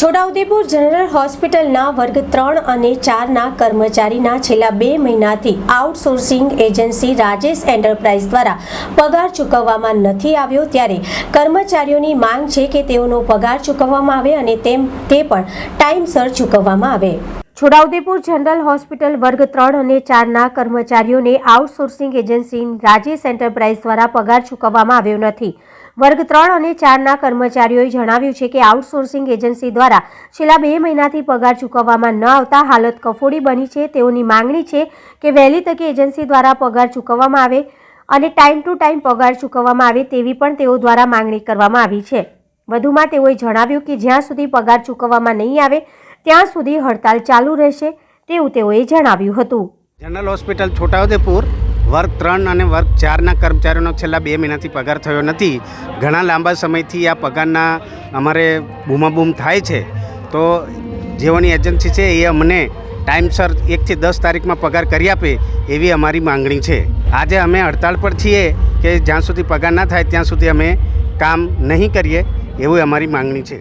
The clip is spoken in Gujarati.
છોટાઉદેપુર જનરલ હોસ્પિટલના વર્ગ ત્રણ અને ચારના કર્મચારીના છેલ્લા બે મહિનાથી આઉટસોર્સિંગ એજન્સી રાજેશ એન્ટરપ્રાઇઝ દ્વારા પગાર ચૂકવવામાં નથી આવ્યો ત્યારે કર્મચારીઓની માંગ છે કે તેઓનો પગાર ચૂકવવામાં આવે અને તેમ તે પણ ટાઈમસર ચૂકવવામાં આવે. છોટાઉદેપુર જનરલ હોસ્પિટલ વર્ગ ત્રણ અને ચારના કર્મચારીઓને આઉટસોર્સિંગ એજન્સી રાજેશ એન્ટરપ્રાઇઝ દ્વારા પગાર ચૂકવવામાં આવ્યો નથી. વર્ગ ત્રણ અને ચારના કર્મચારીઓએ જણાવ્યું છે કે આઉટસોર્સિંગ એજન્સી દ્વારા છેલ્લા બે મહિનાથી પગાર ચૂકવવામાં ન આવતા હાલત કફોડી બની છે. તેઓની માંગણી છે કે વહેલી તકે એજન્સી દ્વારા પગાર ચૂકવવામાં આવે અને ટાઈમ ટુ ટાઈમ પગાર ચૂકવવામાં આવે તેવી પણ તેઓ દ્વારા માંગણી કરવામાં આવી છે. વધુમાં તેઓએ જણાવ્યું કે જ્યાં સુધી પગાર ચૂકવવામાં નહીં આવે, ત્યાં સુધી હડતાલ ચાલુ રહેશે તેવું તેઓએ જણાવ્યું હતું. જનરલ હોસ્પિટલ છોટાઉદેપુર વર્ગ ત્રણ અને વર્ગ ચારના કર્મચારીઓનો છેલ્લા બે મહિનાથી પગાર થયો નથી. ઘણા લાંબા સમયથી આ પગારના અમારે બૂમાબૂમ થાય છે. તો જેઓની એજન્સી છે એ અમને ટાઈમસર એકથી દસ તારીખમાં પગાર કરી આપે એવી અમારી માંગણી છે. આજે અમે હડતાળ પર છીએ કે જ્યાં સુધી પગાર ના થાય ત્યાં સુધી અમે કામ નહીં કરીએ એવી અમારી માંગણી છે.